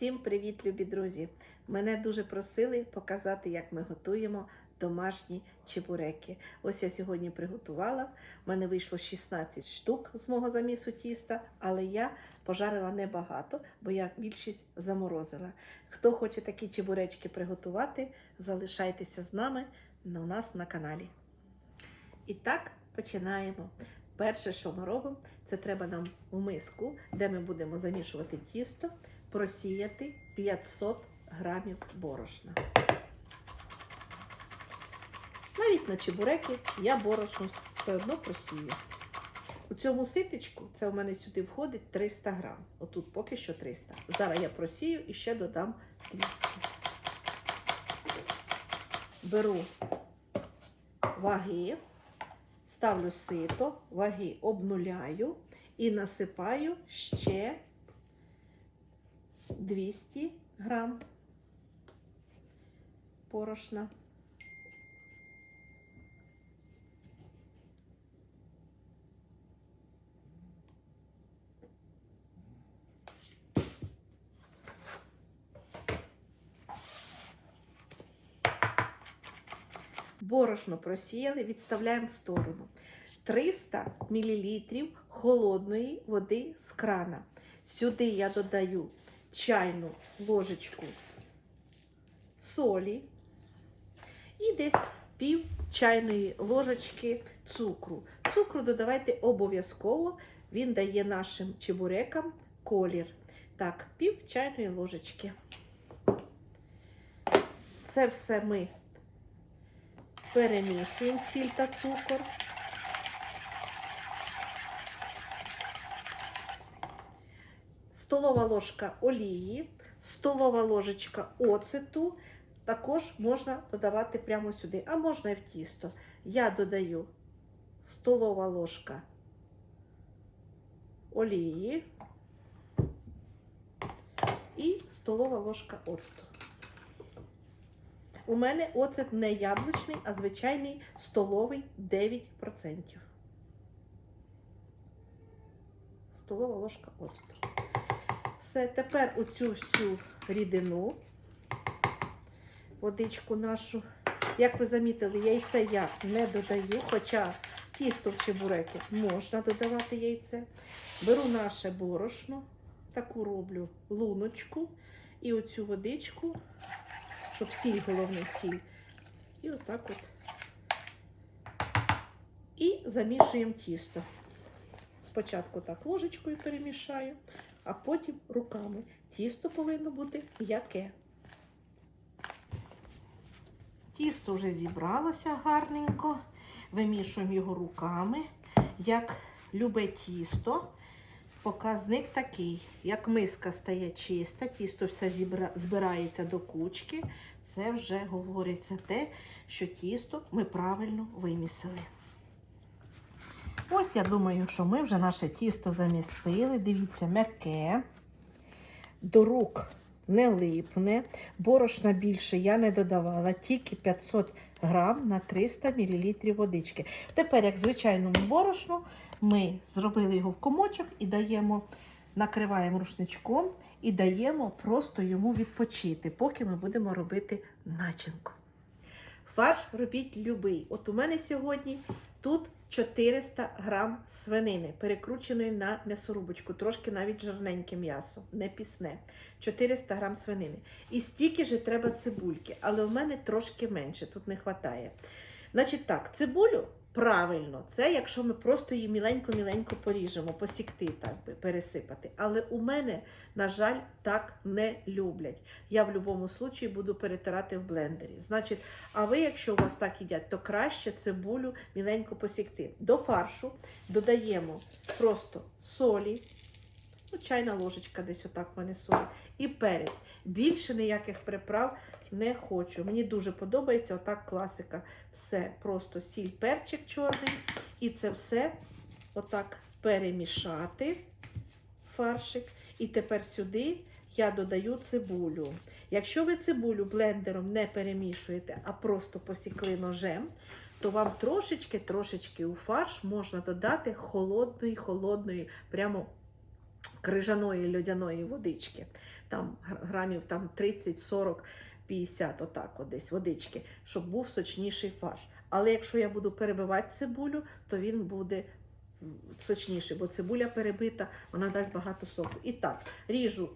Всім привіт, любі друзі! Мене дуже просили показати, як ми готуємо домашні чебуреки. Ось я сьогодні приготувала. У мене вийшло 16 штук з мого замісу тіста, але я пожарила небагато, бо я більшість заморозила. Хто хоче такі чебуречки приготувати, залишайтеся з нами у нас на каналі. І так починаємо. Перше, що ми робимо, це треба нам у миску, де ми будемо замішувати тісто, просіяти 500 грамів борошна. Навіть на чебуреки я борошно все одно просію. У цьому ситечку це у мене сюди входить 300 грам. Отут поки що 300. Зараз я просію і ще додам 200. Беру ваги, ставлю сито, ваги обнуляю і насипаю ще 200 грам порошна. Борошно просіяли, відставляємо в сторону. 300 мл холодної води з крана. Сюди я додаю чайну ложечку солі і десь пів чайної ложечки цукру. Цукру додавайте обов'язково, він дає нашим чебурекам колір. Так, пів чайної ложечки. Це все ми перемішуємо сіль та цукор. Столова ложка олії, столова ложечка оцету. Також можна додавати прямо сюди, а можна і в тісто. Я додаю столова ложка олії і столова ложка оцту. У мене оцет не яблучний, а звичайний столовий 9%. Столова ложка оцту. Все, тепер оцю всю рідину, водичку нашу. Як ви замітили, яйце я не додаю, хоча тісто в чебуреки можна додавати яйце. Беру наше борошно, таку роблю луночку і оцю водичку щоб сіль, головне сіль. І отак от. І замішуємо тісто. Спочатку так ложечкою перемішаю, а потім руками. Тісто повинно бути м'яке. Тісто вже зібралося гарненько. Вимішуємо його руками. Як любе тісто, Показник такий, як миска стає чиста, тісто все зібра... збирається до кучки, це вже говориться те, що тісто ми правильно вимісили. Ось я думаю, що ми вже наше тісто замісили. Дивіться, м'яке, до рук не липне, борошна більше я не додавала, тільки 500 грам на 300 мл водички. Тепер, як звичайному борошну, ми зробили його в комочок і даємо, накриваємо рушничком і даємо просто йому відпочити, поки ми будемо робити начинку. Фарш робіть любий. От у мене сьогодні тут 400 грам свинини, перекрученої на м'ясорубочку, трошки навіть жирненьке м'ясо, не пісне. 400 грам свинини. І стільки ж треба цибульки, але у мене трошки менше, тут не вистачає. Значить так, цибулю правильно, це якщо ми просто її міленько-міленько поріжемо, посікти, так би, пересипати. Але у мене, на жаль, так не люблять. Я в будь-якому випадку буду перетирати в блендері. Значить, а ви, якщо у вас так їдять, то краще цибулю міленько посікти. До фаршу додаємо просто солі, ну, чайна ложечка десь отак мене солі, і перець. Більше ніяких приправ не хочу. Мені дуже подобається отак класика. Все, просто сіль, перчик чорний. І це все отак перемішати, фаршик. І тепер сюди я додаю цибулю. Якщо ви цибулю блендером не перемішуєте, а просто посікли ножем, то вам трошечки-трошечки у фарш можна додати холодної, холодної, прямо крижаної льодяної водички. Там грамів там 30, 40, 50, отак от десь водички, щоб був сочніший фарш. Але якщо я буду перебивати цибулю, то він буде сочніший, бо цибуля перебита, вона дасть багато соку. І так, ріжу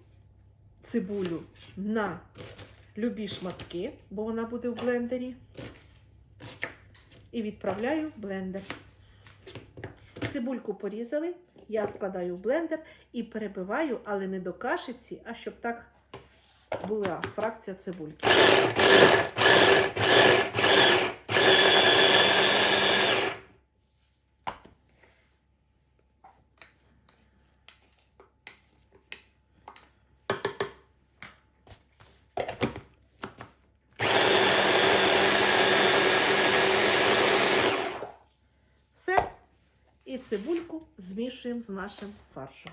цибулю на любі шматки, бо вона буде в блендері. І відправляю в блендер. Цибульку порізали, я складаю в блендер і перебиваю, але не до кашиці, а щоб так була фракція цибульки. Все. І цибульку змішуємо з нашим фаршем.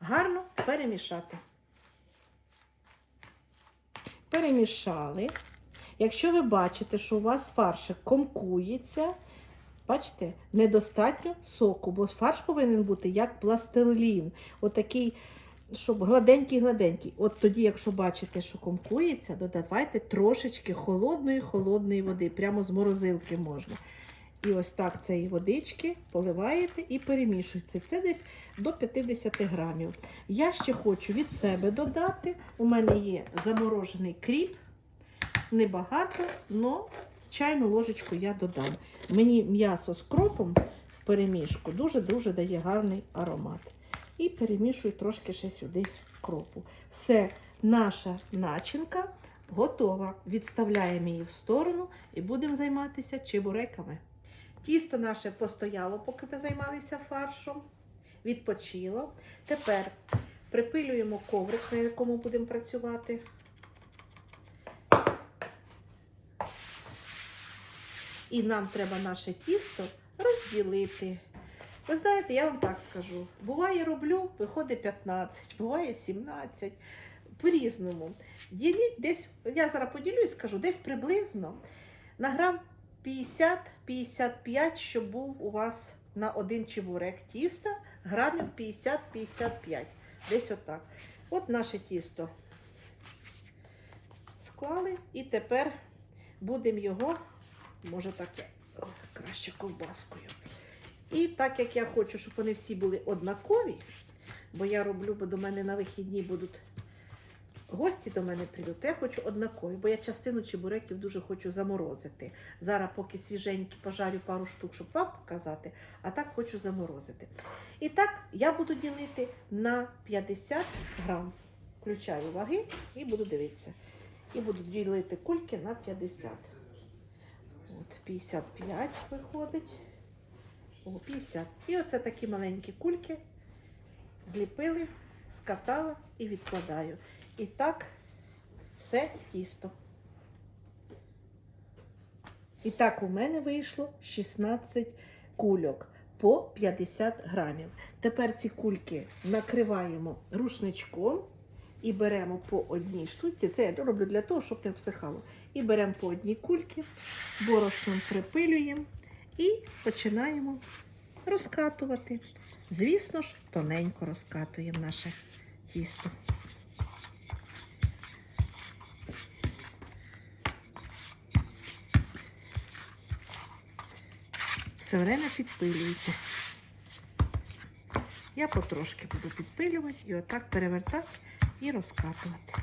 Гарно перемішати. Перемішали. Якщо ви бачите, що у вас фаршик комкується, бачите, недостатньо соку, бо фарш повинен бути як пластилін. Отакий, щоб гладенький-гладенький. От тоді, якщо бачите, що комкується, додавайте трошечки холодної холодної води, прямо з морозилки можна. І ось так цієї водички поливаєте і перемішуєте. Це десь до 50 грамів. Я ще хочу від себе додати. У мене є заморожений кріп. Небагато, але чайну ложечку я додам. Мені м'ясо з кропом в перемішку дуже-дуже дає гарний аромат. І перемішую трошки ще сюди кропу. Все, наша начинка готова. Відставляємо її в сторону і будемо займатися чебуреками. Тісто наше постояло, поки ми займалися фаршом. Відпочило. Тепер припилюємо коврик, на якому будемо працювати. І нам треба наше тісто розділити. Ви знаєте, я вам так скажу. Буває, роблю, виходить 15, буває 17. По-різному. Діліть десь, я зараз поділю і скажу, десь приблизно на грам 50-55, щоб був у вас на один чебурек тіста, грамів 50-55. Десь отак. От наше тісто склали і тепер будемо його, може так я краще ковбаскою. І так як я хочу, щоб вони всі були однакові, бо я роблю, бо до мене на вихідні будуть гості до мене прийдуть, то я хочу однакові, бо я частину чебуреків дуже хочу заморозити. Зараз, поки свіженькі, пожарю пару штук, щоб вам показати, а так хочу заморозити. І так я буду ділити на 50 грам. Включаю ваги і буду дивитися. І буду ділити кульки на 50. От 55 виходить. О, 50. І оце такі маленькі кульки зліпили, скатала і відкладаю. І так все тісто. І так у мене вийшло 16 кульок по 50 грамів. Тепер ці кульки накриваємо рушничком і беремо по одній штуці. Це я роблю для того, щоб не всихало. І беремо по одній кульки, борошном припилюємо і починаємо розкатувати. Звісно ж, тоненько розкатуємо наше тісто. Все время підпилюйте. Я потрошки буду підпилювати і отак перевертати і розкатувати.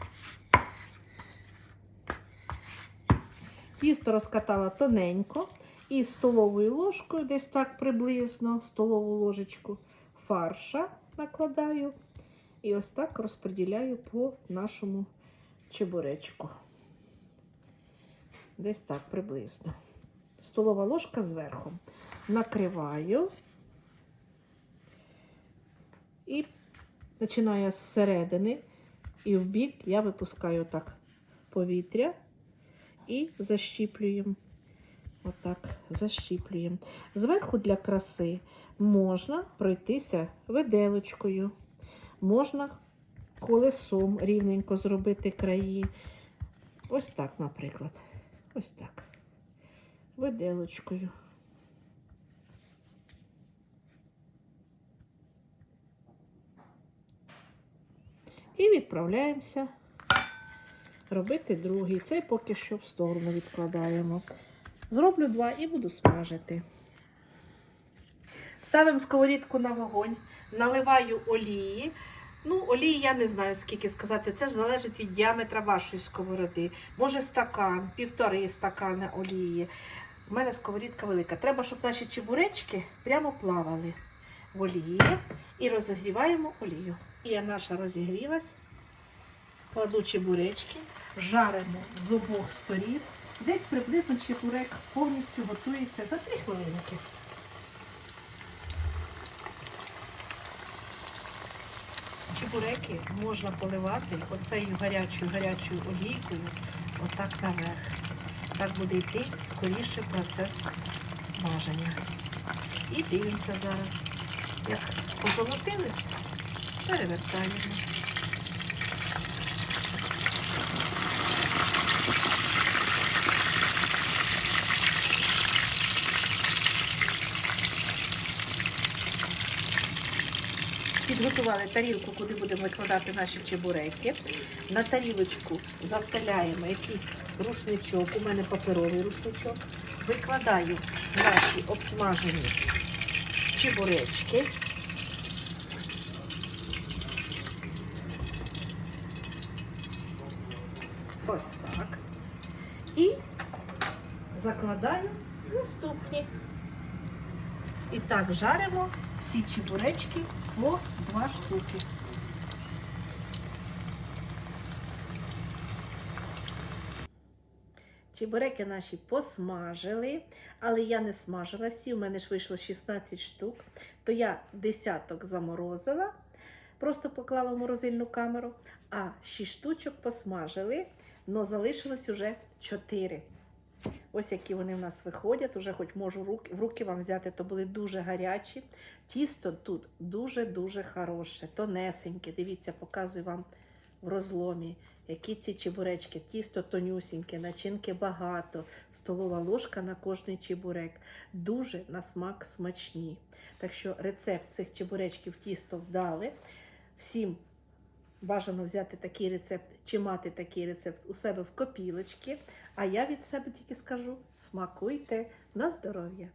Тісто розкатала тоненько і столовою ложкою, десь так приблизно, столову ложечку фарша накладаю і ось так розподіляю по нашому чебуречку. Десь так приблизно. Столова ложка зверху. Накриваю і починаю з середини і в бік я випускаю так повітря і защіплюємо. Отак защіплюємо. Зверху для краси можна пройтися виделочкою, можна колесом рівненько зробити краї. Ось так, наприклад. Ось так. виделочкою. І відправляємося робити другий. Цей поки що в сторону відкладаємо. Зроблю два і буду смажити. Ставимо сковорідку на вогонь, наливаю олії. Ну, олії я не знаю, скільки сказати. Це ж залежить від діаметра вашої сковороди. Може стакан, півтори стакани олії. У мене сковорідка велика. Треба, щоб наші чебуречки прямо плавали в олії. І розігріваємо олію. І наша розігрілась. Кладу чебуречки, жаримо з обох сторін. Десь приблизно чебурек повністю готується за 3 хвилинки. Чебуреки можна поливати оцею гарячою гарячою олійкою отак наверх. Так буде йти скоріше процес смаження. І дивимося зараз. Як позолотили, перевертаємо. Підготували тарілку, куди будемо викладати наші чебуреки. На тарілочку застеляємо якийсь рушничок. У мене паперовий рушничок. Викладаю наші обсмажені чебуречки. Ось так. І закладаю наступні. І так жаримо всі чебуречки по два штуки. Чебуреки наші посмажили, але я не смажила всі, у мене ж вийшло 16 штук, то я десяток заморозила, просто поклала в морозильну камеру, а 6 штучок посмажили, але залишилось уже 4. Ось які вони в нас виходять. Уже хоч можу руки, в руки вам взяти, то були дуже гарячі. Тісто тут дуже-дуже хороше, тонесеньке. Дивіться, показую вам в розломі, які ці чебуречки. Тісто тонюсіньке, начинки багато, столова ложка на кожний чебурек. Дуже на смак смачні. Так що рецепт цих чебуречків тісто вдали. Всім бажано взяти такий рецепт чи мати такий рецепт у себе в копілочки. А я від себе тільки скажу: смакуйте на здоров'я!